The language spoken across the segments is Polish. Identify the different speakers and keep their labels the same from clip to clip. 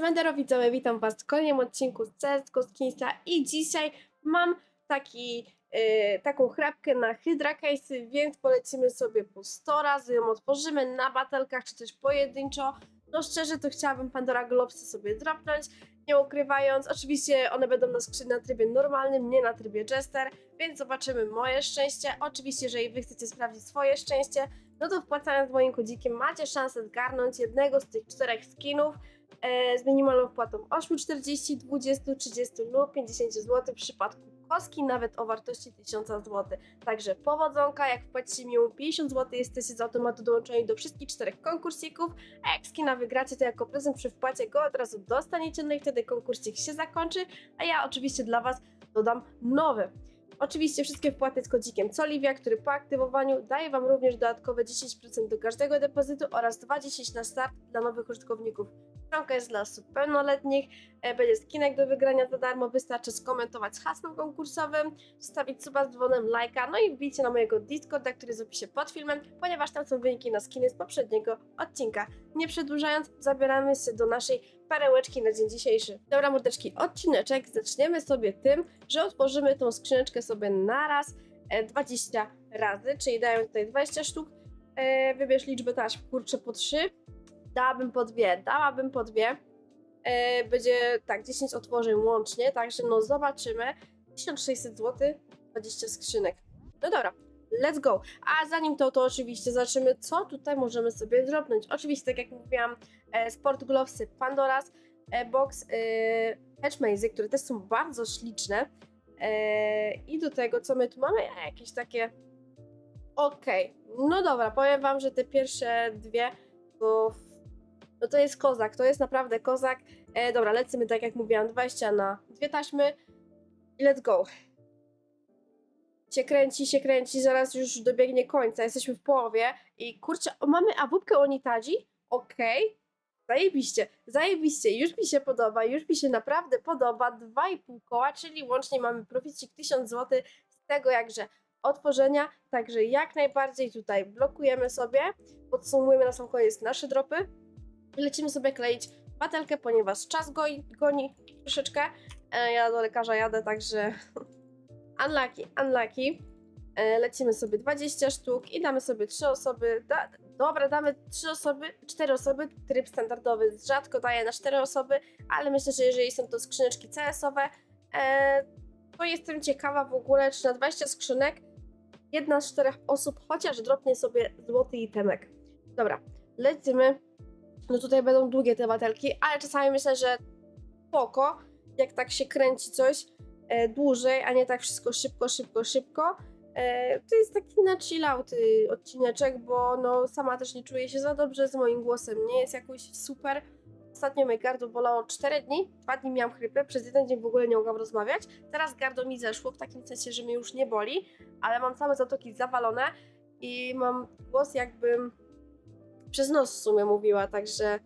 Speaker 1: Mendero widzowie, witam was w kolejnym odcinku z CSGO Skinsa i dzisiaj mam taki, yy, taką chrapkę na Hydra Case'y, więc polecimy sobie po 100 razy, ją otworzymy na batelkach czy też pojedynczo. No szczerze to chciałabym Pandora Globsy sobie dropnąć, nie ukrywając. Oczywiście one będą na na trybie normalnym, nie na trybie Jester, więc zobaczymy moje szczęście. Oczywiście, jeżeli wy chcecie sprawdzić swoje szczęście, no to wpłacając moim kodzikiem macie szansę zgarnąć jednego z tych czterech skinów e, z minimalną wpłatą 8,40, 20, 30 lub 50 zł w przypadku kostki nawet o wartości 1000 zł. Także powodzonka, jak wpłacicie mi 50 zł, jesteście z automatu dołączeni do wszystkich czterech konkursików, a jak skina wygracie, to jako prezent przy wpłacie go od razu dostaniecie, no i wtedy konkursik się zakończy, a ja oczywiście dla Was dodam nowy. Oczywiście wszystkie wpłaty z kodzikiem Colivia, który po aktywowaniu daje Wam również dodatkowe 10% do każdego depozytu oraz 2,10 na start dla nowych użytkowników. Stronka jest dla osób pełnoletnich, e, będzie skinek do wygrania za darmo, wystarczy skomentować hasłem konkursowym, zostawić suba z dzwonem, lajka, no i wbijcie na mojego Discorda, który jest w opisie pod filmem, ponieważ tam są wyniki na skiny z poprzedniego odcinka. Nie przedłużając, zabieramy się do naszej perełeczki na dzień dzisiejszy. Dobra mordeczki, odcineczek zaczniemy sobie tym, że otworzymy tą skrzyneczkę sobie naraz e, 20 razy, czyli dają tutaj 20 sztuk. E, wybierz liczbę taśm, kurczę po 3. Dałabym po dwie, dałabym po dwie. E, będzie tak, 10 otworzeń łącznie, także no zobaczymy. 1600 zł, 20 skrzynek. No dobra, let's go. A zanim to, to oczywiście zobaczymy, co tutaj możemy sobie zrobić. Oczywiście, tak jak mówiłam, e, Sport Glovesy, Pandoras, e, Box, e, Hedge które też są bardzo śliczne. E, I do tego, co my tu mamy? E, jakieś takie... Okej, no dobra, powiem wam, że te pierwsze dwie, to... No to jest kozak, to jest naprawdę kozak. E, dobra, lecimy tak jak mówiłam, 20 na dwie taśmy. I let's go. Się kręci, się kręci, zaraz już dobiegnie końca, jesteśmy w połowie i kurczę, o, mamy awupkę Onitadzi, okej, zajebiście, zajebiście, już mi się podoba, już mi się naprawdę podoba, 2,5 koła, czyli łącznie mamy proficik 1000 zł z tego jakże otworzenia, także jak najbardziej tutaj blokujemy sobie, podsumujemy na sam koniec nasze dropy i lecimy sobie kleić batelkę, ponieważ czas goi, goni troszeczkę, e, ja do lekarza jadę, także unlucky, unlucky. E, lecimy sobie 20 sztuk i damy sobie 3 osoby. Da, dobra, damy 3 osoby, 4 osoby. Tryb standardowy rzadko daje na 4 osoby, ale myślę, że jeżeli są to skrzyneczki CS-owe, e, to jestem ciekawa w ogóle, czy na 20 skrzynek jedna z czterech osób chociaż dropnie sobie złoty itemek. Dobra, lecimy. No tutaj będą długie te batelki, ale czasami myślę, że spoko, jak tak się kręci coś, e, dłużej, a nie tak wszystko szybko, szybko, szybko. E, to jest taki na chill out y, odcineczek, bo no sama też nie czuję się za dobrze z moim głosem, nie jest jakoś super. Ostatnio mnie gardło bolało 4 dni, 2 dni miałam chrypę, przez jeden dzień w ogóle nie mogłam rozmawiać. Teraz gardło mi zeszło, w takim sensie, że mnie już nie boli, ale mam same zatoki zawalone i mam głos jakbym przez nos w sumie mówiła, także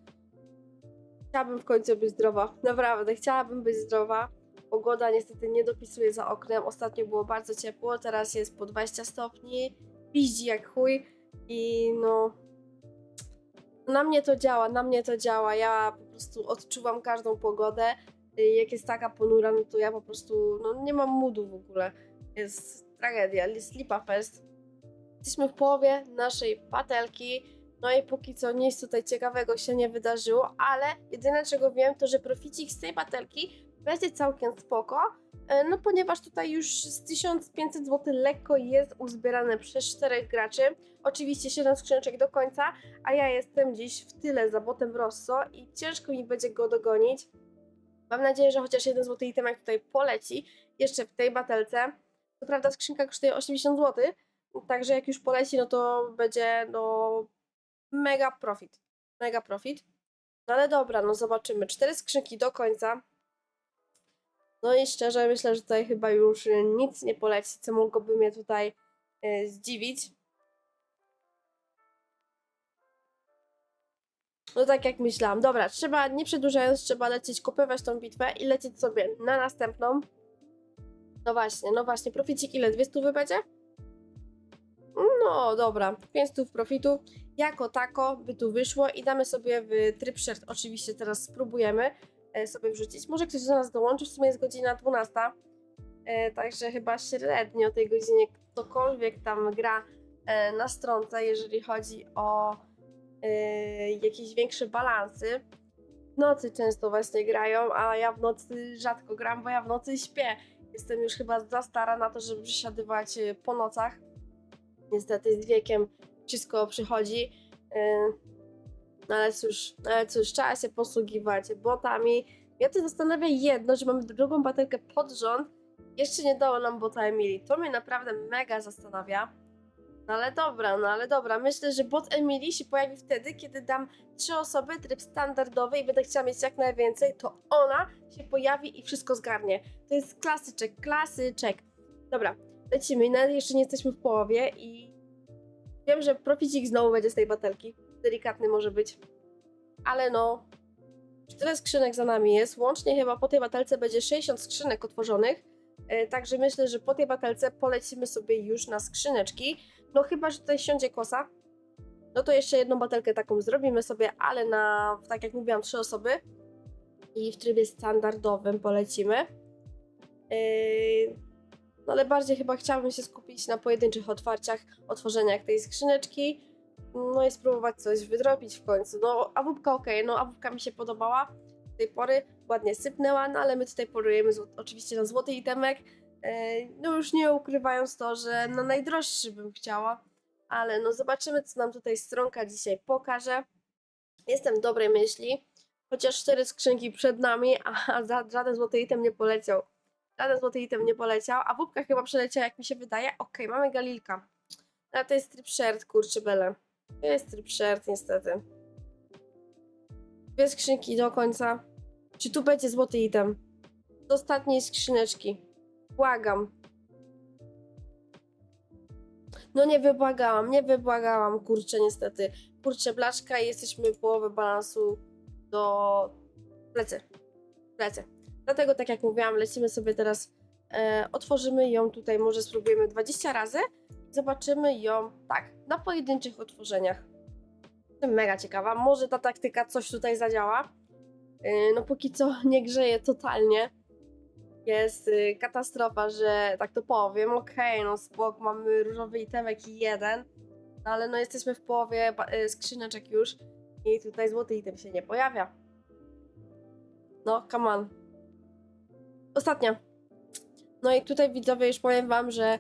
Speaker 1: chciałabym w końcu być zdrowa. Naprawdę, chciałabym być zdrowa. Pogoda niestety nie dopisuje za oknem. Ostatnio było bardzo ciepło, teraz jest po 20 stopni. Piździ jak chuj i no... Na mnie to działa, na mnie to działa. Ja po prostu odczuwam każdą pogodę. Jak jest taka ponura, no to ja po prostu no, nie mam moodu w ogóle. Jest tragedia, jest lipa fest. Jesteśmy w połowie naszej patelki. No i póki co nic tutaj ciekawego się nie wydarzyło, ale jedyne czego wiem to, że proficik z tej batelki będzie całkiem spoko, e, no ponieważ tutaj już z 1500 zł lekko jest uzbierane przez czterech graczy. Oczywiście 7 skrzyneczek do końca, a ja jestem dziś w tyle za botem Rosso i ciężko mi będzie go dogonić. Mam nadzieję, że chociaż jeden złoty itemek tutaj poleci jeszcze w tej batelce. Co prawda skrzynka kosztuje 80 zł, także jak już poleci, no to będzie no mega profit. Mega profit. No ale dobra, no zobaczymy. Cztery skrzynki do końca. No i szczerze myślę, że tutaj chyba już nic nie poleci, co mogłoby mnie tutaj y, zdziwić. No tak jak myślałam. Dobra, trzeba, nie przedłużając, trzeba lecieć, kopywać tą bitwę i lecieć sobie na następną. No właśnie, no właśnie. Proficik ile? Dwie stówy będzie? No dobra, 500 profitu. Jako tako by tu wyszło i damy sobie w tryb shirt. Oczywiście teraz spróbujemy e, sobie wrzucić. Może ktoś do nas dołączy, w sumie jest godzina 12. E, także chyba średnio o tej godzinie ktokolwiek tam gra e, na stronce, jeżeli chodzi o jakieś większe balansy. W nocy często właśnie grają, a ja w nocy rzadko gram, bo ja w nocy śpię. Jestem już chyba za stara na to, żeby przesiadywać po nocach. Niestety z wiekiem wszystko przychodzi. e, No ale cóż, ale cóż, trzeba się posługiwać botami. Ja to zastanawia jedno, że mamy drugą baterkę pod rząd. Jeszcze nie dało nam bota Emilii. To mnie naprawdę mega zastanawia. No ale dobra, no ale dobra. Myślę, że bot Emilii się pojawi wtedy, kiedy dam trzy osoby, tryb standardowy i będę chciała mieć jak najwięcej, to ona się pojawi i wszystko zgarnie. To jest klasyczek, klasyczek. Dobra, lecimy. Nawet jeszcze nie jesteśmy w połowie i wiem, że proficik znowu będzie z tej batelki. Delikatny może być. Ale no, tyle skrzynek za nami jest. Łącznie chyba po tej batelce będzie 60 skrzynek otworzonych. E, Także myślę, że po tej batelce polecimy sobie już na skrzyneczki. No chyba, że tutaj siądzie kosa. No to jeszcze jedną batelkę taką zrobimy sobie, ale na, tak jak mówiłam, trzy osoby. I w trybie standardowym polecimy. Yy, no ale bardziej chyba chciałabym się skupić na pojedynczych otwarciach, otworzeniach tej skrzyneczki. No i spróbować coś wydrobić w końcu. No awupka ok, no awupka mi się podobała do tej pory, ładnie sypnęła, no ale my tutaj polujemy oczywiście na złoty itemek. Yy, no już nie ukrywając to, że na najdroższy bym chciała, ale no zobaczymy co nam tutaj stronka dzisiaj pokaże. Jestem dobrej myśli, chociaż cztery skrzynki przed nami, a żaden złoty item nie poleciał. Żaden złoty item nie poleciał, a wupka chyba przeleciała jak mi się wydaje. Okej, mamy Galilka. Ale to jest strip shirt, kurczę bele. To jest strip shirt niestety. Dwie skrzynki do końca. Czy tu będzie złoty item? Z ostatniej skrzyneczki. Błagam. No nie wybłagałam, nie wybłagałam, kurczę niestety. Kurczę blaszka i jesteśmy połowę balansu do plecy. Plecy. Dlatego tak jak mówiłam, lecimy sobie teraz, e, otworzymy ją tutaj, może spróbujemy 20 razy. Zobaczymy ją tak, na pojedynczych otworzeniach. Jestem mega ciekawa, może ta taktyka coś tutaj zadziała. E, no póki co nie grzeje totalnie. Jest y, katastrofa, że tak to powiem. Okej, no spok, mamy różowy itemek i jeden. No ale no jesteśmy w połowie y, skrzyneczek już i tutaj złoty item się nie pojawia. No, come on. Ostatnia. No i tutaj widzowie już powiem wam, że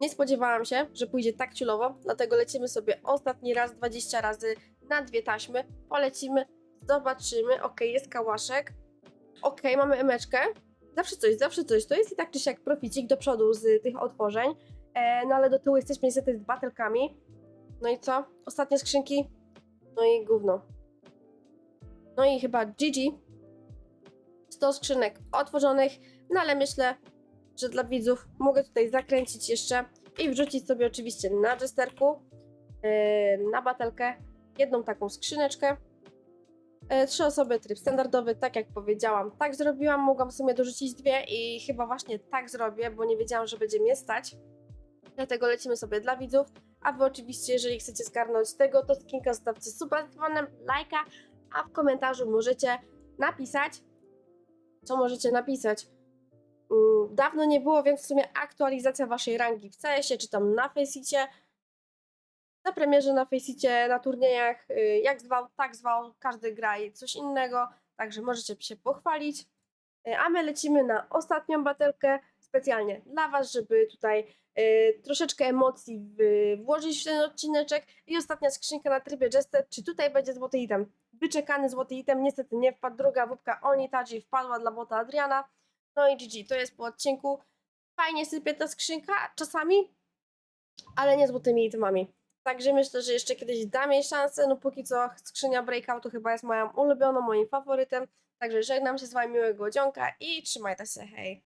Speaker 1: nie spodziewałam się, że pójdzie tak ciulowo, dlatego lecimy sobie ostatni raz 20 razy na dwie taśmy. Polecimy, zobaczymy. Ok, jest kałaszek. Ok, mamy emeczkę. Zawsze coś, zawsze coś. To jest i tak czy siak proficik do przodu z tych otworzeń. E, no ale do tyłu jesteśmy niestety z batelkami. No i co? Ostatnie skrzynki. No i gówno. No i chyba GG. 100 skrzynek otworzonych, no ale myślę, że dla widzów mogę tutaj zakręcić jeszcze i wrzucić sobie oczywiście na jesterku, yy, na batelkę, jedną taką skrzyneczkę. Yy, trzy osoby, tryb standardowy, tak jak powiedziałam, tak zrobiłam, mogłam w sumie dorzucić dwie i chyba właśnie tak zrobię, bo nie wiedziałam, że będzie mnie stać. Dlatego lecimy sobie dla widzów, a wy oczywiście, jeżeli chcecie zgarnąć tego, to skinka zostawcie suba z dzwonem, lajka, a w komentarzu możecie napisać, co możecie napisać. Mm, Dawno nie było, więc w sumie aktualizacja waszej rangi w CS-ie, czy tam na Faceicie. Na premierze, na Faceicie, na turniejach, y, jak zwał, tak zwał, każdy gra i coś innego, także możecie się pochwalić. Y, A my lecimy na ostatnią batelkę, specjalnie dla was, żeby tutaj y, troszeczkę emocji włożyć w ten odcineczek. I ostatnia skrzynka na trybie Jester, czy tutaj będzie złoty item? Wyczekany złoty item, niestety nie wpadł. Druga wódka Onitaji wpadła dla bota Adriana. No i GG, to jest po odcinku. Fajnie sypie ta skrzynka czasami, ale nie złotymi itemami. Także myślę, że jeszcze kiedyś dam jej szansę. No póki co skrzynia Breakoutu chyba jest moją ulubioną, moim faworytem. Także żegnam się z wami miłego dzionka i trzymajcie się, hej!